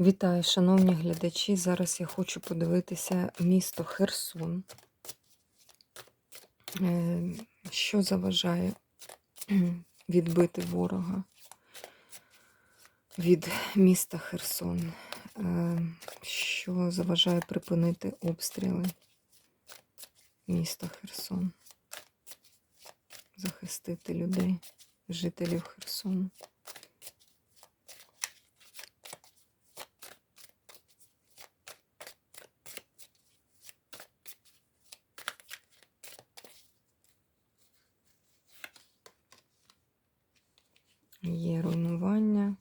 Вітаю, шановні глядачі. Зараз я хочу подивитися місто Херсон. Е, Що заважає відбити ворога від міста Херсон? Е, Що заважає припинити обстріли міста Херсон? Захистити людей, жителів Херсону. Є руйнування.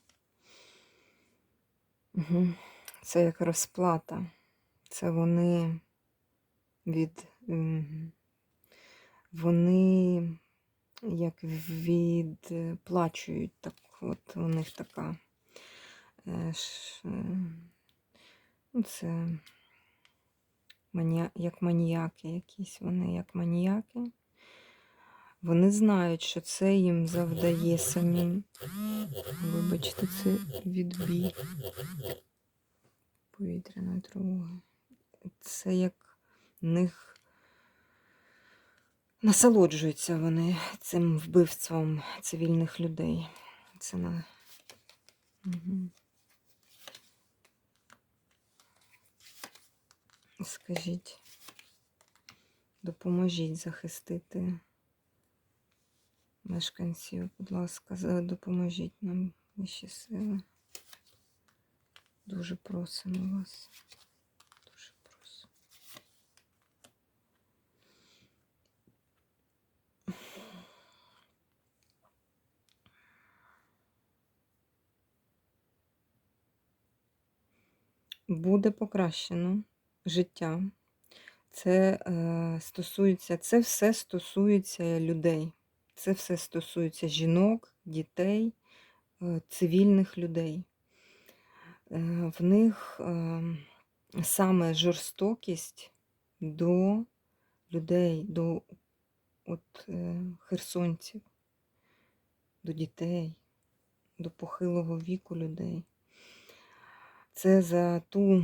Угу. Це як розплата. Це вони від. Вони як відплачують, так от у них така. е, е, Ну, це маніа... як маніяки якісь, вони як маніяки. Вони знають, що це їм завдає самим. Вибачте, це відбій повітряної тривоги. Це як них насолоджуються вони цим вбивством цивільних людей. Це на. Угу. Скажіть, допоможіть захистити мешканців, будь ласка, допоможіть нам вищі сили. Дуже просимо вас. Дуже просимо. Буде покращено життя. Це е, стосується, це все стосується людей. Це все стосується жінок, дітей, е, цивільних людей. Е, в них е, саме жорстокість до людей, до от, е, херсонців, до дітей, до похилого віку людей. Це за ту.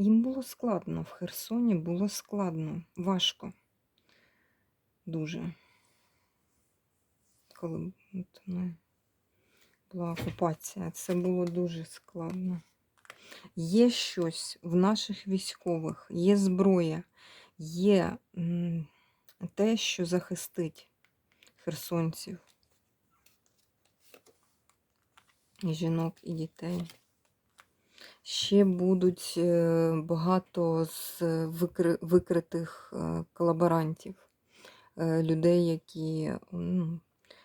Їм було складно в Херсоні, було складно, важко. Дуже. Коли от, ну, була окупація, це було дуже складно. Є щось в наших військових, є зброя, є те, що захистить херсонців, і жінок, і дітей. Ще будуть е, багато з викритих е, колаборантів, е, людей, які ну,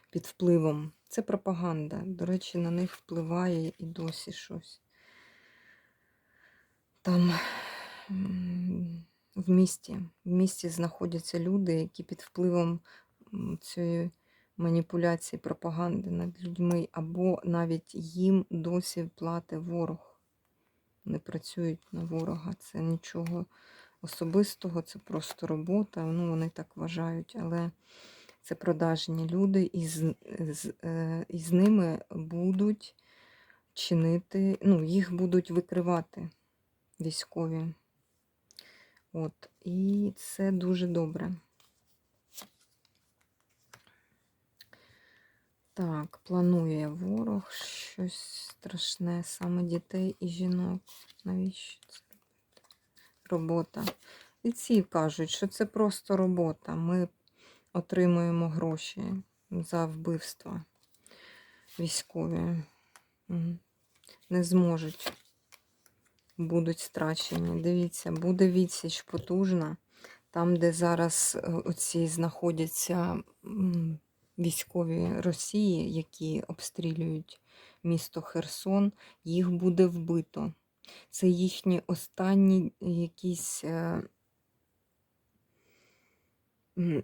під впливом. Це пропаганда. До речі, на них впливає і досі щось. Там в місті, в місті знаходяться люди, які під впливом цієї маніпуляції, пропаганди над людьми, або навіть їм досі платить ворог. Не працюють на ворога. Це нічого особистого, це просто робота. Ну, вони так вважають, але це продажні люди, і з, з, е, і з ними будуть чинити, ну, їх будуть викривати військові. От, і це дуже добре. Так, планує ворог щось страшне, саме дітей і жінок. Навіщо це робити? Робота. І ці кажуть, що це просто робота. Ми отримуємо гроші за вбивство військові. Не зможуть, будуть страчені. Дивіться, буде відсіч потужна. Там, де зараз е, оці знаходяться військові Росії, які обстрілюють місто Херсон, їх буде вбито. Це їхні останні якісь е, е,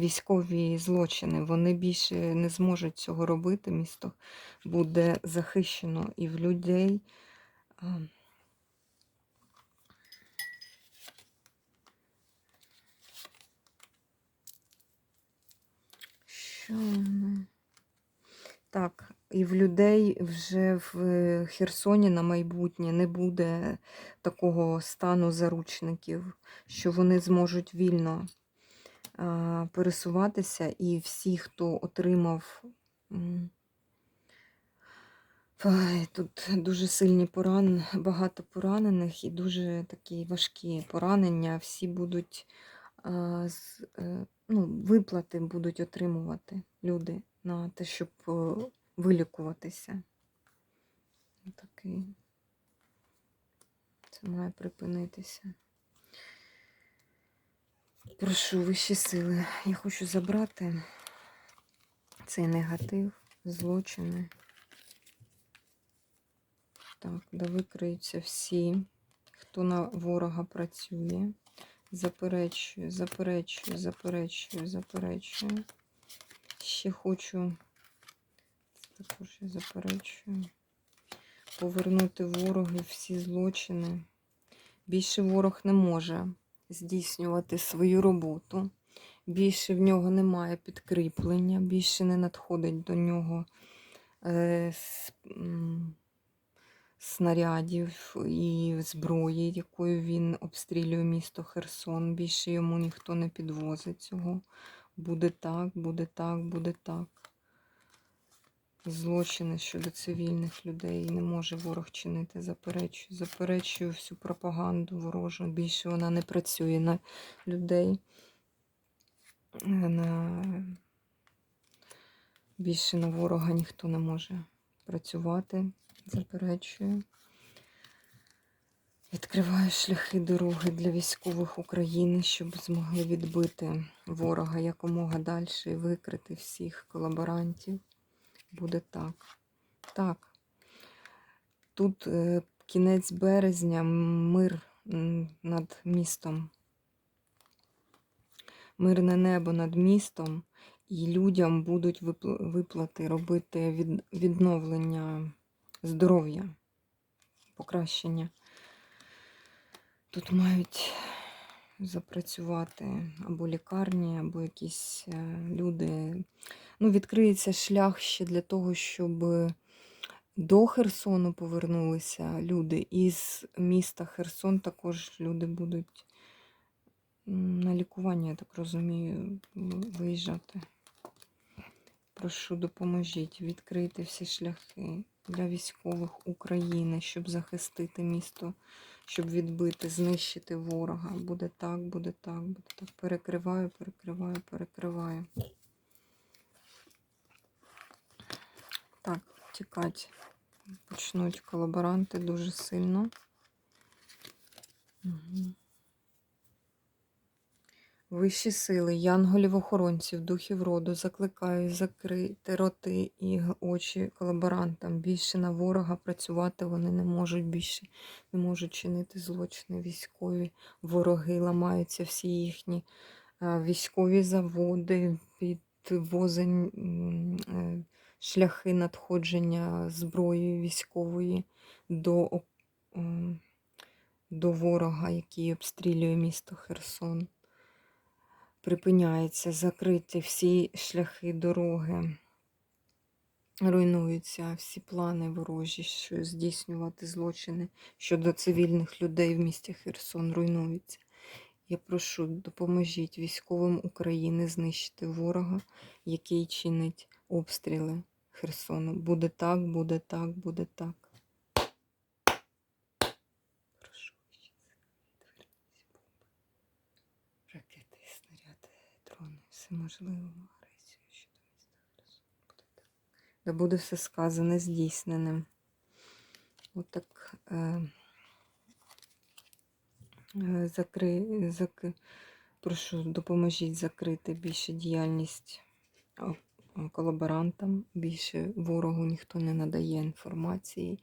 військові злочини. Вони більше не зможуть цього робити. Місто буде захищено і в людей. Е, звичайно. Так, і в людей вже в е, Херсоні на майбутнє не буде такого стану заручників, що вони зможуть вільно пересуватися, і всі, хто отримав. тут дуже сильні поран, багато поранених і дуже такі важкі поранення. Всі будуть з, е, ну, виплати будуть отримувати люди на те, щоб е, вилікуватися. Такий. Це має припинитися. Прошу вищі сили. Я хочу забрати цей негатив, злочини. Так, да викриються всі, хто на ворога працює. Заперечую, заперечую, заперечую, заперечую. Ще хочу, також я заперечую, повернути ворогу всі злочини. Більше ворог не може здійснювати свою роботу. Більше в нього немає підкріплення, більше не надходить до нього е, снарядів і зброї, якою він обстрілює місто Херсон. Більше йому ніхто не підвозить цього. Буде так, буде так, буде так. Злочини щодо цивільних людей не може ворог чинити. Заперечую, заперечую всю пропаганду ворожу. Більше вона не працює на людей. На... Більше на ворога ніхто не може працювати. Заперечую. Відкриваю шляхи дороги для військових України, щоб змогли відбити ворога якомога далі і викрити всіх колаборантів. Буде так. Так. Тут е, кінець березня, мир над містом. Мирне небо над містом, і людям будуть виплати робити від, відновлення здоров'я, покращення. Тут мають запрацювати або лікарні, або якісь е, люди. Ну, відкриється шлях ще для того, щоб до Херсону повернулися люди. Із міста Херсон також люди будуть на лікування, я так розумію, виїжджати. Прошу, допоможіть відкрити всі шляхи для військових України, щоб захистити місто, щоб відбити, знищити ворога. Буде так, буде так, буде так. Перекриваю, перекриваю, перекриваю. Так, тікати. Почнуть колаборанти дуже сильно. Угу. Вищі сили, янголів-охоронців, духів роду, закликаю закрити роти і очі колаборантам. Більше на ворога працювати вони не можуть більше, не можуть чинити злочини військові. Вороги ламаються всі їхні е, військові заводи, підвозень, е, шляхи надходження зброї військової до, до ворога, який обстрілює місто Херсон припиняється, закриті всі шляхи дороги, руйнуються всі плани ворожі, що здійснювати злочини щодо цивільних людей в місті Херсон руйнуються. Я прошу, допоможіть військовим України знищити ворога, який чинить обстріли Херсону. Буде так, буде так, буде так. Все можливо, агресію щодо міста Херсон. Буде. Да буде все сказане, здійсненим. Отак. Е, е, закри, зак, прошу, допоможіть закрити більше діяльність колаборантам. Більше ворогу ніхто не надає інформації,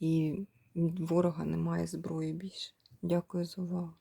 і ворога немає зброї більше. Дякую за увагу.